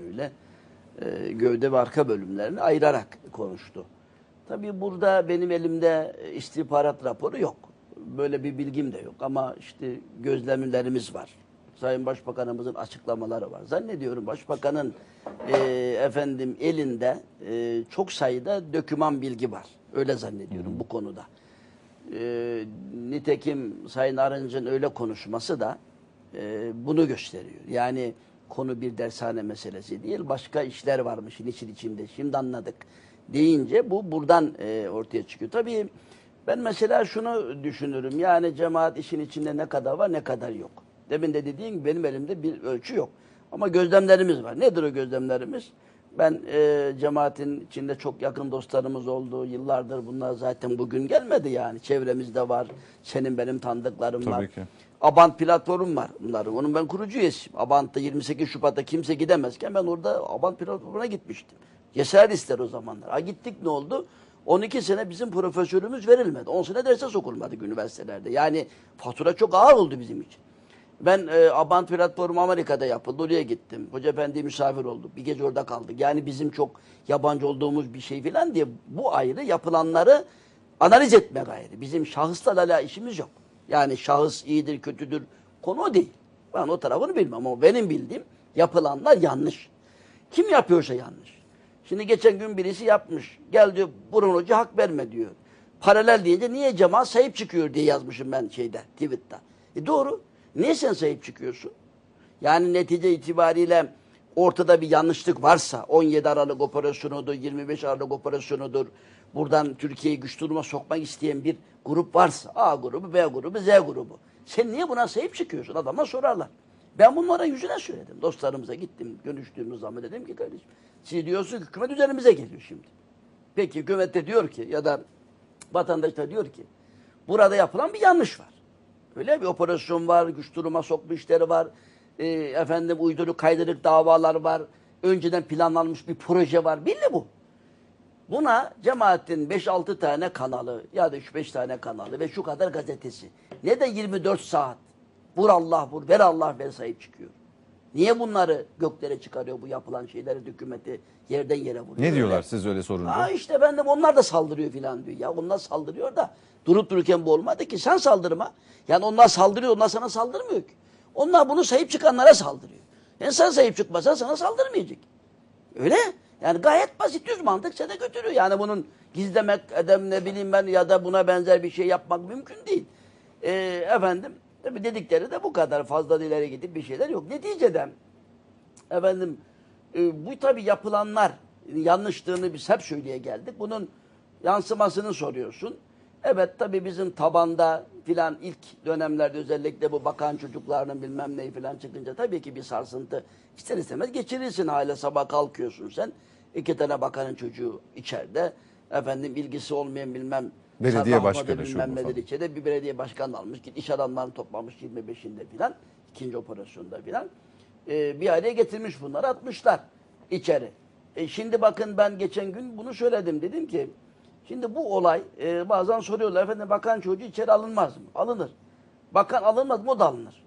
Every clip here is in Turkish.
bölümüyle e, gövde ve arka bölümlerini ayırarak konuştu. Tabii burada benim elimde istihbarat raporu yok. Böyle bir bilgim de yok ama işte gözlemlerimiz var. Sayın Başbakanımızın açıklamaları var. Zannediyorum Başbakanın e, efendim elinde e, çok sayıda döküman bilgi var. Öyle zannediyorum bu konuda. E, nitekim Sayın Arınç'ın öyle konuşması da e, bunu gösteriyor. Yani konu bir dershane meselesi değil, başka işler varmış için içinde. Şimdi anladık deyince bu buradan e, ortaya çıkıyor. Tabii ben mesela şunu düşünürüm. Yani cemaat işin içinde ne kadar var ne kadar yok. Demin de dediğim gibi benim elimde bir ölçü yok. Ama gözlemlerimiz var. Nedir o gözlemlerimiz? Ben e, cemaatin içinde çok yakın dostlarımız oldu. Yıllardır bunlar zaten bugün gelmedi yani. Çevremizde var. Senin benim tanıdıklarım var. Tabii ki. Abant platformum var bunların. Onun ben kurucu üyesiyim. Abant'ta 28 Şubat'ta kimse gidemezken ben orada Abant platformuna gitmiştim. Cesaret ister o zamanlar. Ha gittik ne oldu? 12 sene bizim profesörümüz verilmedi. 10 sene derse sokulmadık üniversitelerde. Yani fatura çok ağır oldu bizim için. Ben e, Abant platformu Amerika'da yapıldı. Oraya gittim. Hoca Efendi misafir oldu. Bir gece orada kaldık. Yani bizim çok yabancı olduğumuz bir şey falan diye bu ayrı yapılanları analiz etmek ayrı. Bizim şahısla ala işimiz yok. Yani şahıs iyidir, kötüdür. Konu değil. Ben o tarafını bilmem ama benim bildiğim yapılanlar yanlış. Kim yapıyorsa yanlış. Şimdi geçen gün birisi yapmış. Gel diyor Burhan Hoca hak verme diyor. Paralel deyince niye cemaat sahip çıkıyor diye yazmışım ben şeyde tweet'te. E doğru. Niye sen sahip çıkıyorsun? Yani netice itibariyle ortada bir yanlışlık varsa 17 Aralık operasyonudur, 25 Aralık operasyonudur. Buradan Türkiye'yi güç duruma sokmak isteyen bir grup varsa A grubu, B grubu, Z grubu. Sen niye buna sahip çıkıyorsun? Adamlar sorarlar. Ben bunlara yüzüne söyledim. Dostlarımıza gittim, görüştüğümüz zaman dedim ki kardeşim siz diyorsunuz ki hükümet üzerimize geliyor şimdi. Peki hükümet de diyor ki ya da vatandaş da diyor ki burada yapılan bir yanlış var. Öyle bir operasyon var, güç duruma sokma işleri var. E, efendim uyduruk kaydırık davalar var. Önceden planlanmış bir proje var. Belli bu. Buna cemaatin 5-6 tane kanalı ya da 3-5 tane kanalı ve şu kadar gazetesi. Ne de 24 saat. Vur Allah vur, ver Allah ver sahip çıkıyor. Niye bunları göklere çıkarıyor bu yapılan şeyleri, hükümeti yerden yere vuruyor? Ne diyorlar Öyle. siz öyle sorunca? Aa işte ben de onlar da saldırıyor filan diyor. Ya onlar saldırıyor da durup dururken bu olmadı ki. Sen saldırma. Yani onlar saldırıyor, onlar sana saldırmıyor ki. Onlar bunu sahip çıkanlara saldırıyor. Yani sen sahip çıkmasan sana saldırmayacak. Öyle. Yani gayet basit düz mantık seni götürüyor. Yani bunun gizlemek, edem ne bileyim ben ya da buna benzer bir şey yapmak mümkün değil. Ee, efendim tabii dedikleri de bu kadar fazla ileri gidip bir şeyler yok. Neticede efendim e, bu tabii yapılanlar yanlışlığını biz hep söyleye geldik. Bunun yansımasını soruyorsun. Evet tabii bizim tabanda filan ilk dönemlerde özellikle bu bakan çocuklarının bilmem neyi filan çıkınca tabii ki bir sarsıntı ister istemez geçirirsin hala sabah kalkıyorsun sen. iki tane bakanın çocuğu içeride. Efendim ilgisi olmayan bilmem Belediye başkanı bilmem nedir içeride bir belediye başkanı almış. Git iş adamlarını toplamış 25'inde filan. ikinci operasyonda filan. Ee, bir araya getirmiş bunları atmışlar içeri. E şimdi bakın ben geçen gün bunu söyledim. Dedim ki şimdi bu olay e, bazen soruyorlar efendim bakan çocuğu içeri alınmaz mı? Alınır. Bakan alınmaz mı? O da alınır.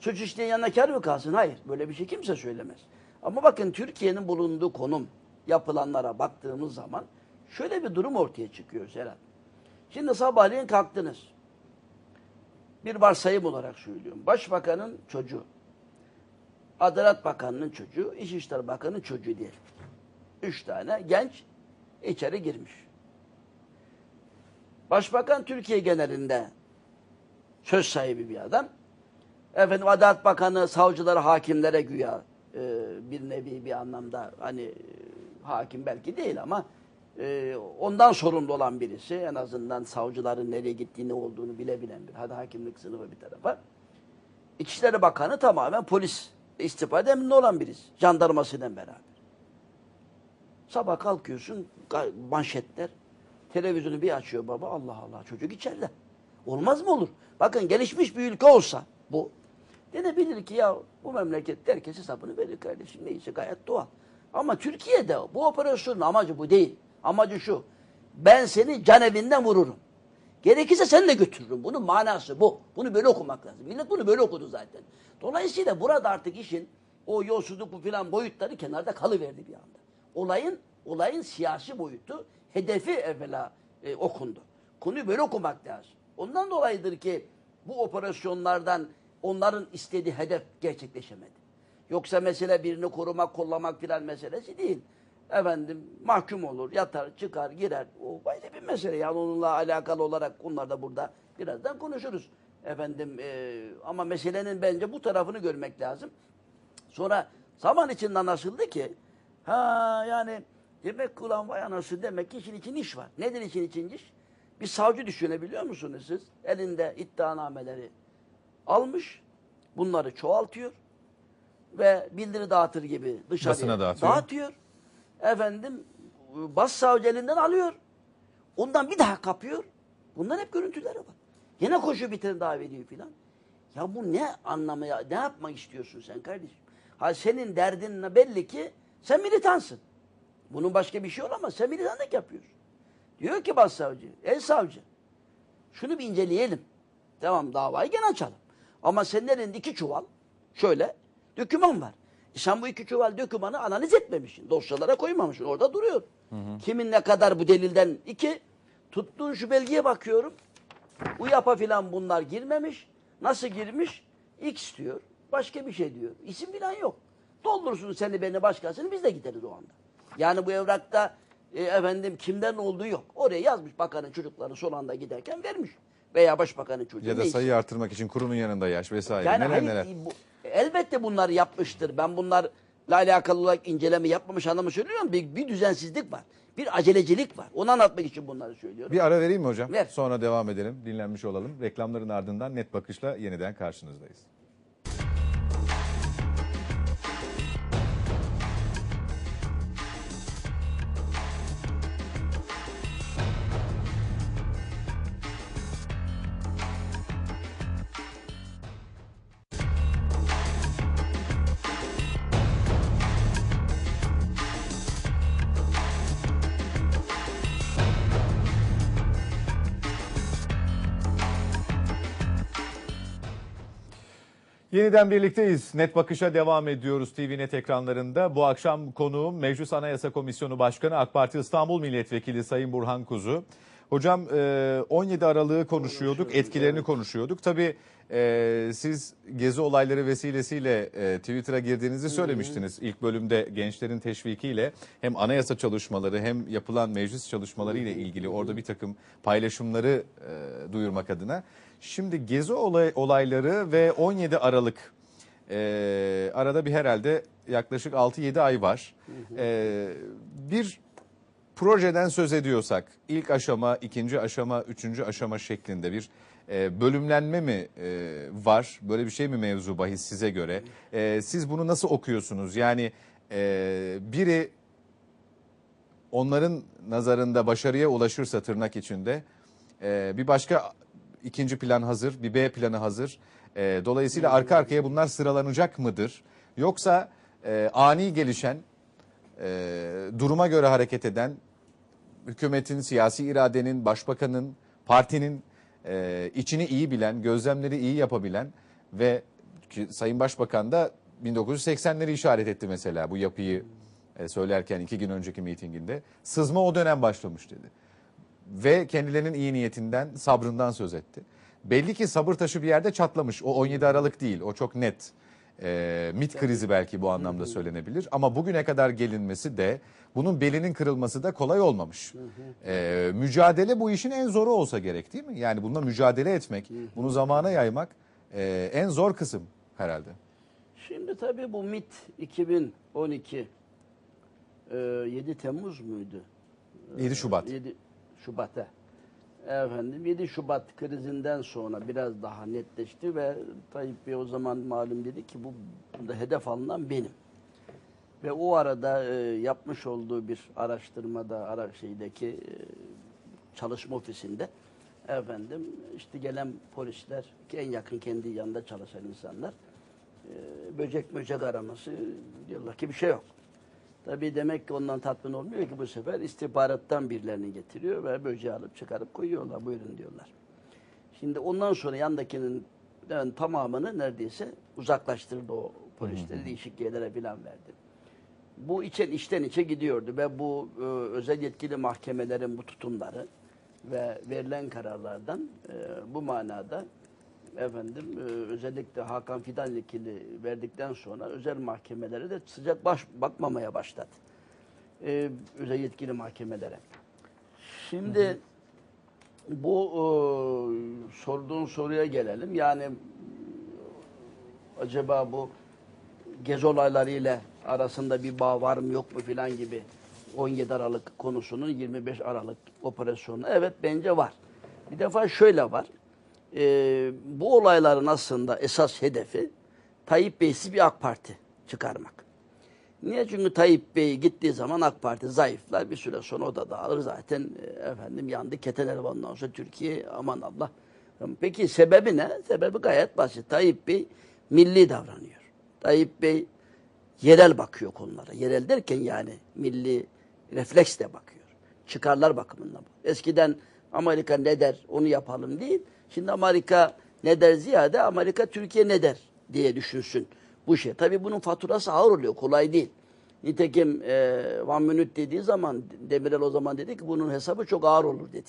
Suç işleyen yanına kar mı kalsın? Hayır. Böyle bir şey kimse söylemez. Ama bakın Türkiye'nin bulunduğu konum yapılanlara baktığımız zaman şöyle bir durum ortaya çıkıyor Serhat. Şimdi sabahleyin kalktınız. Bir varsayım olarak söylüyorum. Başbakanın çocuğu, Adalet Bakanı'nın çocuğu, İçişleri Bakanı'nın çocuğu diyelim. Üç tane genç içeri girmiş. Başbakan Türkiye genelinde söz sahibi bir adam. Efendim Adalet Bakanı savcılara, hakimlere güya e, bir nevi bir anlamda hani hakim belki değil ama e, ondan sorumlu olan birisi. En azından savcıların nereye gittiğini olduğunu bilebilen bir. Hadi hakimlik sınıfı bir tarafa. İçişleri Bakanı tamamen polis istifade emrinde olan birisi. Jandarmasıyla beraber. Sabah kalkıyorsun manşetler. Televizyonu bir açıyor baba Allah Allah çocuk içeride. Olmaz mı olur? Bakın gelişmiş bir ülke olsa bu. Denebilir ki ya bu memlekette herkes hesabını verir kardeşim neyse gayet doğal. Ama Türkiye'de bu operasyonun amacı bu değil. Amacı şu. Ben seni can evinden vururum. Gerekirse seni de götürürüm. Bunun manası bu. Bunu böyle okumak lazım. Millet bunu böyle okudu zaten. Dolayısıyla burada artık işin o yolsuzluk bu filan boyutları kenarda kalıverdi bir anda. Olayın olayın siyasi boyutu, hedefi evvela e, okundu. Konuyu böyle okumak lazım. Ondan dolayıdır ki bu operasyonlardan onların istediği hedef gerçekleşemedi. Yoksa mesele birini korumak, kollamak filan meselesi değil. Efendim mahkum olur, yatar, çıkar, girer. O ayrı bir mesele. Yani onunla alakalı olarak onlar da burada birazdan konuşuruz. Efendim e, ama meselenin bence bu tarafını görmek lazım. Sonra zaman içinde anlaşıldı ki ha yani demek ulan vay anası demek ki işin için iş var. Nedir işin için iş? Bir savcı düşünebiliyor musunuz siz? Elinde iddianameleri almış. Bunları çoğaltıyor ve bildiri dağıtır gibi dışarıya Basına dağıtıyor. dağıtıyor. Efendim bas savcı elinden alıyor. Ondan bir daha kapıyor. Bunların hep görüntüleri var. Yine koşu bitirin daha veriyor filan. Ya bu ne anlamaya, ne yapmak istiyorsun sen kardeşim? Ha senin derdin belli ki sen militansın. Bunun başka bir şey olamaz. Sen militanlık yapıyorsun. Diyor ki başsavcı, el savcı şunu bir inceleyelim. Tamam davayı gene açalım. Ama senin elinde iki çuval şöyle döküman var. E sen bu iki çuval dökümanı analiz etmemişsin. Dosyalara koymamışsın. Orada duruyor. Kimin ne kadar bu delilden iki tuttuğun şu belgeye bakıyorum. UYAP'a filan bunlar girmemiş. Nasıl girmiş? X diyor. Başka bir şey diyor. İsim filan yok. Doldursun seni beni başkasını biz de gideriz o anda. Yani bu evrakta e, efendim kimden olduğu yok. Oraya yazmış bakanın çocukları son anda giderken vermiş. Veya başbakanın çocuğu. Ya da neyse. sayıyı artırmak için kurumun yanında yaş vesaire. Yani neler hayır, neler. bu- elbette bunlar yapmıştır. Ben bunlarla alakalı olarak inceleme yapmamış anlamı söylüyorum. Bir, bir düzensizlik var. Bir acelecilik var. Onu anlatmak için bunları söylüyorum. Bir ara vereyim mi hocam? Ver. Sonra devam edelim. Dinlenmiş olalım. Reklamların ardından net bakışla yeniden karşınızdayız. Yeniden birlikteyiz. Net Bakış'a devam ediyoruz TV Net ekranlarında. Bu akşam konuğum Meclis Anayasa Komisyonu Başkanı AK Parti İstanbul Milletvekili Sayın Burhan Kuzu. Hocam e, 17 Aralık'ı konuşuyorduk, etkilerini konuşuyorduk. Tabii e, siz gezi olayları vesilesiyle e, Twitter'a girdiğinizi söylemiştiniz. İlk bölümde gençlerin teşvikiyle hem anayasa çalışmaları hem yapılan meclis çalışmaları ile ilgili orada bir takım paylaşımları e, duyurmak adına. Şimdi gezi olay, olayları ve 17 Aralık e, arada bir herhalde yaklaşık 6-7 ay var. E, bir projeden söz ediyorsak ilk aşama, ikinci aşama, üçüncü aşama şeklinde bir e, bölümlenme mi e, var? Böyle bir şey mi mevzu bahis size göre? E, siz bunu nasıl okuyorsunuz? Yani e, biri onların nazarında başarıya ulaşırsa tırnak içinde e, bir başka ikinci plan hazır, bir B planı hazır. E, dolayısıyla arka arkaya bunlar sıralanacak mıdır? Yoksa e, ani gelişen, e, duruma göre hareket eden, hükümetin, siyasi iradenin, başbakanın, partinin e, içini iyi bilen, gözlemleri iyi yapabilen ve ki Sayın Başbakan da 1980'leri işaret etti mesela bu yapıyı e, söylerken iki gün önceki mitinginde. Sızma o dönem başlamış dedi. Ve kendilerinin iyi niyetinden, sabrından söz etti. Belli ki sabır taşı bir yerde çatlamış. O 17 Aralık değil, o çok net. E, MIT krizi belki bu anlamda söylenebilir. Ama bugüne kadar gelinmesi de, bunun belinin kırılması da kolay olmamış. E, mücadele bu işin en zoru olsa gerek değil mi? Yani bununla mücadele etmek, bunu zamana yaymak e, en zor kısım herhalde. Şimdi tabii bu MIT 2012 e, 7 Temmuz muydu? 7 Şubat. 7 Şubat'a. Efendim 7 Şubat krizinden sonra biraz daha netleşti ve Tayyip Bey o zaman malum dedi ki bu bunda hedef alınan benim. Ve o arada e, yapmış olduğu bir araştırmada ara şeydeki e, çalışma ofisinde efendim işte gelen polisler ki en yakın kendi yanında çalışan insanlar e, böcek möcek araması diyorlar ki bir şey yok. Tabii demek ki ondan tatmin olmuyor ki bu sefer istihbarattan birilerini getiriyor ve böceği alıp çıkarıp koyuyorlar. Buyurun diyorlar. Şimdi ondan sonra yandakinin yani tamamını neredeyse uzaklaştırdı o Polisleri değişik yerlere filan verdim. Bu içen içten içe gidiyordu ve bu e, özel yetkili mahkemelerin bu tutumları ve verilen kararlardan e, bu manada efendim e, özellikle Hakan Fidan vekili verdikten sonra özel mahkemelere de sıcak baş, bakmamaya başladı. E, özel yetkili mahkemelere. Şimdi bu e, sorduğun soruya gelelim. Yani acaba bu gezi olaylarıyla arasında bir bağ var mı yok mu filan gibi 17 Aralık konusunun 25 Aralık operasyonu evet bence var. Bir defa şöyle var. Ee, bu olayların aslında esas hedefi Tayyip Bey'siz bir AK Parti çıkarmak. Niye? Çünkü Tayyip Bey gittiği zaman AK Parti zayıflar. Bir süre sonra o da dağılır. Zaten e, efendim yandı keteler ondan sonra Türkiye aman Allah. Peki sebebi ne? Sebebi gayet basit. Tayyip Bey milli davranıyor. Tayyip Bey yerel bakıyor konulara. Yerel derken yani milli refleksle bakıyor. Çıkarlar bakımından. Eskiden Amerika ne der onu yapalım değil. Şimdi Amerika ne der ziyade Amerika Türkiye ne der diye düşünsün bu şey. Tabii bunun faturası ağır oluyor. Kolay değil. Nitekim e, One Minute dediği zaman Demirel o zaman dedi ki bunun hesabı çok ağır olur dedi.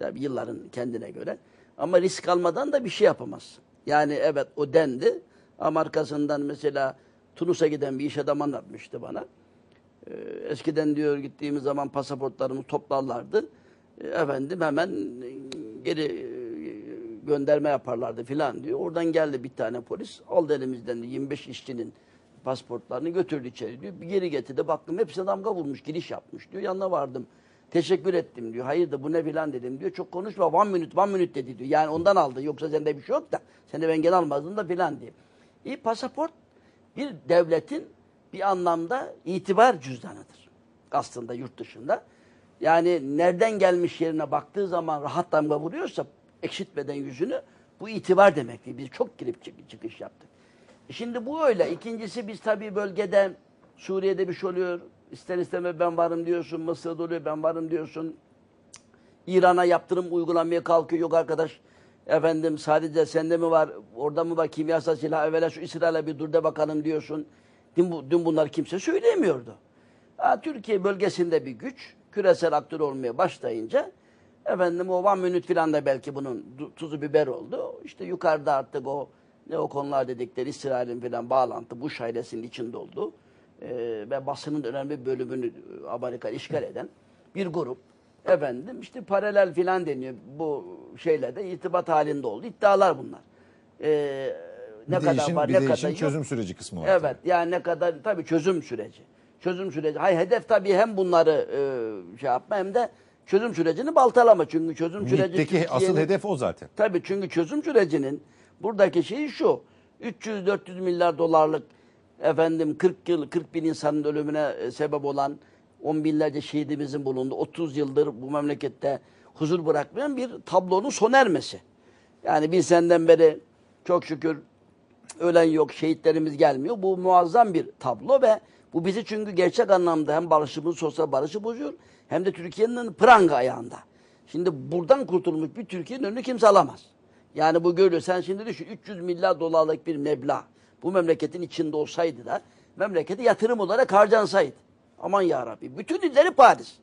Yani yılların kendine göre. Ama risk almadan da bir şey yapamaz. Yani evet o dendi ama arkasından mesela Tunus'a giden bir iş adamı anlatmıştı bana. Ee, eskiden diyor gittiğimiz zaman pasaportlarımızı toplarlardı. Ee, efendim hemen e, geri e, gönderme yaparlardı filan diyor. Oradan geldi bir tane polis aldı elimizden de 25 işçinin pasaportlarını götürdü içeri diyor. Bir geri getirdi baktım hepsine damga vurmuş giriş yapmış diyor. Yanına vardım. Teşekkür ettim diyor. Hayır da bu ne filan dedim diyor. Çok konuşma one minute one minute dedi diyor. Yani ondan aldı. Yoksa sende bir şey yok da. Sen de ben gene almazdın da filan diye. İyi pasaport bir devletin bir anlamda itibar cüzdanıdır. Aslında yurt dışında. Yani nereden gelmiş yerine baktığı zaman rahat damga vuruyorsa ekşitmeden yüzünü bu itibar demektir. Biz çok girip çık- çıkış yaptık. E Şimdi bu öyle. İkincisi biz tabii bölgede Suriye'de bir şey oluyor. İster isteme ben varım diyorsun. Mısır'da oluyor ben varım diyorsun. İran'a yaptırım uygulamaya kalkıyor. Yok arkadaş efendim sadece sende mi var, orada mı var kimyasal silah, evvela şu İsrail'e bir dur de bakalım diyorsun. Dün, bu, dün bunlar kimse söylemiyordu. Ha, Türkiye bölgesinde bir güç, küresel aktör olmaya başlayınca efendim o one minute filan da belki bunun tuzu biber oldu. İşte yukarıda artık o ne o konular dedikleri İsrail'in filan bağlantı Bush ailesinin içinde oldu. Ee, ve basının önemli bölümünü e, Amerika işgal eden bir grup efendim işte paralel filan deniyor bu şeylerde irtibat halinde oldu. İddialar bunlar. Ee, ne Bir de kadar işin, var bir ne de kadar işin yok. çözüm süreci kısmı var. Evet yani ne kadar tabii çözüm süreci. Çözüm süreci. Hayır hedef tabii hem bunları e, şey yapma hem de çözüm sürecini baltalama. Çünkü çözüm süreci MİT'teki asıl Türkiye'nin- hedef o zaten. Tabii çünkü çözüm sürecinin buradaki şeyi şu. 300-400 milyar dolarlık efendim 40 yıl 40 bin insanın ölümüne e, sebep olan 10 binlerce şehidimizin bulunduğu 30 yıldır bu memlekette huzur bırakmayan bir tablonun sona ermesi. Yani bir senden beri çok şükür ölen yok, şehitlerimiz gelmiyor. Bu muazzam bir tablo ve bu bizi çünkü gerçek anlamda hem barışımız, sosyal barışı bozuyor hem de Türkiye'nin pranga ayağında. Şimdi buradan kurtulmuş bir Türkiye'nin önünü kimse alamaz. Yani bu görüyor. Sen şimdi düşün 300 milyar dolarlık bir meblağ bu memleketin içinde olsaydı da memleketi yatırım olarak harcansaydı. Aman ya Rabbi. Bütün illeri Paris.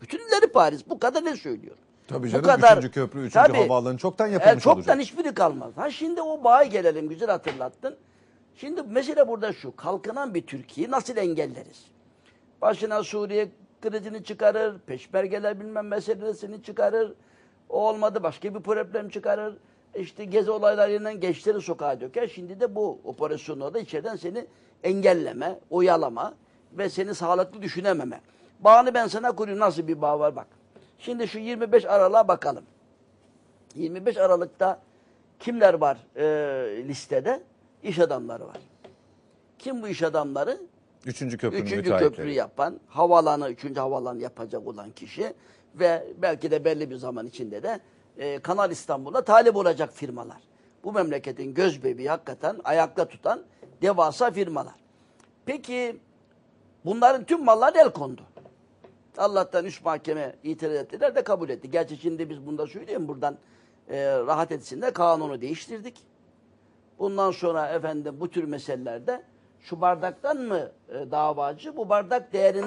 Bütün illeri Paris. Bu kadar ne söylüyor? Tabii Bu canım kadar- üçüncü köprü, üçüncü Tabii. havaalanı çoktan yapılmış E, çoktan olacak. hiçbiri kalmaz. Ha şimdi o bağa gelelim güzel hatırlattın. Şimdi mesele burada şu. Kalkınan bir Türkiye'yi nasıl engelleriz? Başına Suriye krizini çıkarır, peşmergeler bilmem meselesini çıkarır. O olmadı başka bir problem çıkarır. İşte gezi olaylarıyla gençleri sokağa döker. Şimdi de bu operasyonlarda içeriden seni engelleme, oyalama ve seni sağlıklı düşünememe. Bağını ben sana kurayım. Nasıl bir bağ var bak. Şimdi şu 25 Aralık'a bakalım. 25 Aralık'ta kimler var e, listede? İş adamları var. Kim bu iş adamları? Üçüncü köprünün Üçüncü müteahhitleri. köprü yapan, havalanı, üçüncü havalanı yapacak olan kişi ve belki de belli bir zaman içinde de e, Kanal İstanbul'a talip olacak firmalar. Bu memleketin göz bebeği hakikaten ayakta tutan devasa firmalar. Peki bunların tüm malları el kondu. Allah'tan üç mahkeme itiraz ettiler de kabul etti. Gerçi şimdi biz bunda söyleyeyim buradan e, rahat etsinler kanunu değiştirdik. Bundan sonra efendim bu tür meselelerde şu bardaktan mı e, davacı, bu bardak değerin